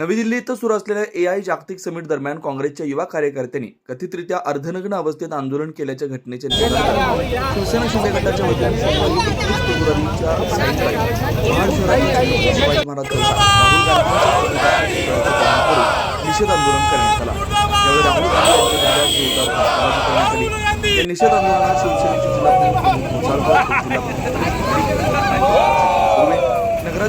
नवी दिल्ली इथं सुरू असलेल्या ए आय जागतिक समिट दरम्यान काँग्रेसच्या युवा कार्यकर्त्यांनी कथितरित्या अर्धनग्न अवस्थेत आंदोलन केल्याच्या घटनेचे शिवसेना शिंदे गटाच्या निषेध आंदोलन करण्यात आला यावेळी राहुल गांधी निषेध आंदोलनात शिवसेनेचे जिल्हा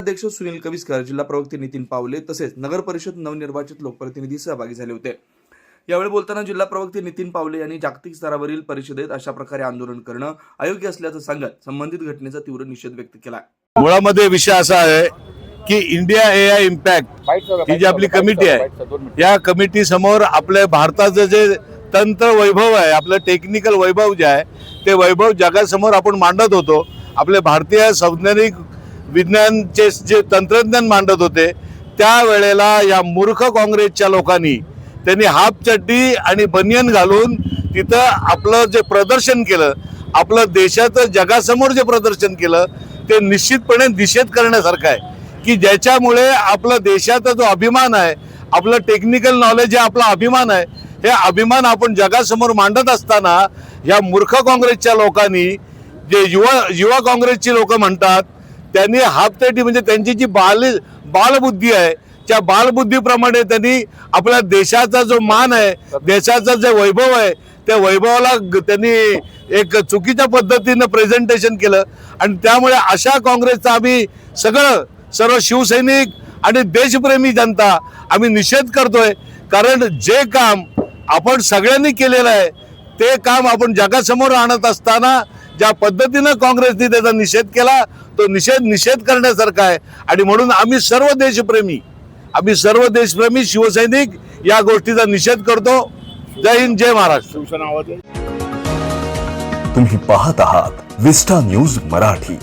प्रमुख प्रमुख मुसाळकर, जिल्हा नगराध्यक्ष सुनील कविस्कर जिल्हा प्रवक्ते नितीन पावले तसेच नगर परिषद नवनिर्वाचित लोकप्रतिनिधी सहभागी झाले होते. यावेळी बोलताना जिल्हा प्रवक्ते नितीन पावले यांनी जागतिक स्तरावरील परिषदेत अशा प्रकारे आंदोलन करणं अयोग्य असल्याचं सांगत संबंधित घटनेचा तीव्र निषेध व्यक्त केला. मुळामध्ये विषय असा आहे की इंडिया ए आय इम्पॅक्ट ही जी आपली कमिटी आहे या कमिटी समोर आपल्या भारताचं जे तंत्र वैभव आहे आपलं टेक्निकल वैभव जे आहे ते वैभव जगासमोर आपण मांडत होतो. आपले भारतीय संवैज्ञानिक विज्ञानचे जे तंत्रज्ञान मांडत होते त्यावेळेला या मूर्ख काँग्रेसच्या लोकांनी त्यांनी हाफ चड्डी आणि बनियन घालून तिथं आपलं जे प्रदर्शन केलं आपलं देशाचं जगासमोर जे प्रदर्शन केलं ते निश्चितपणे निषेध करण्यासारखं आहे. की ज्याच्यामुळे आपलं देशाचा जो अभिमान आहे आपलं टेक्निकल नॉलेज आहे आपला अभिमान आहे हे अभिमान आपण जगासमोर मांडत असताना या मूर्ख काँग्रेसच्या लोकांनी जे युवा युवा काँग्रेसची लोक म्हणतात त्यांनी हाफतेटी म्हणजे त्यांची जी बाल बालबुद्धी आहे त्या बालबुद्धीप्रमाणे त्यांनी आपल्या देशाचा जो मान आहे देशाचा जे वैभव आहे त्या वैभवाला त्यांनी एक चुकीच्या पद्धतीनं प्रेझेंटेशन केलं. आणि त्यामुळे अशा काँग्रेसचा आम्ही सगळं सर्व शिवसैनिक आणि देशप्रेमी जनता आम्ही निषेध करतोय. कारण जे काम आपण सगळ्यांनी केलेलं आहे ते काम आपण जगासमोर आणत असताना ज्या पद्धतीनं काँग्रेसने त्याचा निषेध केला तो निषेध निषेध करण्यासारखा आहे. आणि म्हणून आम्ही सर्व देशप्रेमी आम्ही सर्व देशप्रेमी शिवसैनिक या गोष्टीचा निषेध करतो. जय हिंद जय महाराष्ट्र. तुम्ही पाहत आहात विस्टा न्यूज मराठी.